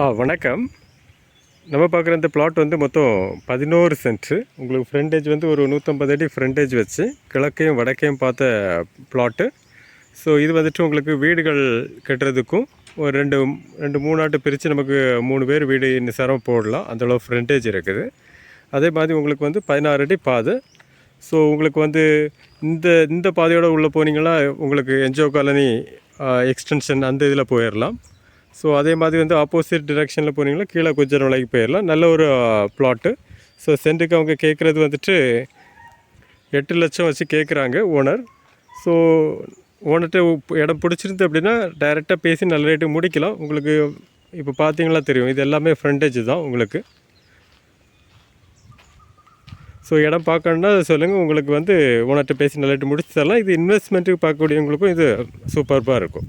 ஆ வணக்கம். நம்ம பார்க்குற இந்த பிளாட் வந்து மொத்தம் பதினோரு சென்ட்ரு உங்களுக்கு ஃப்ரண்டேஜ் வந்து ஒரு நூற்றம்பது அடி ஃப்ரண்டேஜ் வச்சு கிழக்கையும் வடக்கையும் பார்த்த பிளாட்டு ஸோ இது வந்துட்டு உங்களுக்கு வீடுகள் கட்டுறதுக்கும் ஒரு ரெண்டு ரெண்டு மூணு ஆட்டு பிரித்து நமக்கு மூணு பேர் வீடு நிசாரம் போடலாம். அந்தளவு ஃப்ரண்டேஜ் இருக்குது. அதே மாதிரி உங்களுக்கு வந்து பதினாறு அடி பாதை. ஸோ உங்களுக்கு வந்து இந்த இந்த பாதையோடு உள்ளே போனீங்கன்னா உங்களுக்கு என்ஜோ காலனி எக்ஸ்டென்ஷன் அந்த இதில் போயிடலாம். ஸோ அதே மாதிரி வந்து ஆப்போசிட் டிரெக்ஷனில் போனீங்கன்னா கீழே குஜர் மலைக்கு போயிடலாம் நல்ல ஒரு பிளாட்டு ஸோ சென்ட்டுக்கு அவங்க கேட்குறது வந்துட்டு எட்டு லட்சம் வச்சு கேட்குறாங்க ஓனர் ஸோ ஓனர்கிட்ட இடம் பிடிச்சிருந்து அப்படின்னா டைரெக்டாக பேசி நல்ல ரேட்டு முடிக்கலாம். உங்களுக்கு இப்போ பார்த்தீங்களா தெரியும். இது எல்லாமே ஃப்ரண்டேஜ் தான் உங்களுக்கு. ஸோ இடம் பார்க்கணுன்னா சொல்லுங்கள் உங்களுக்கு வந்து ஓனர்கிட்ட பேசி நல்ல ரேட்டு முடிச்சு தரலாம். இது இன்வெஸ்ட்மெண்ட்டுக்கு பார்க்கக்கூடியவங்களுக்கும் இது சூப்பர்பாக இருக்கும்.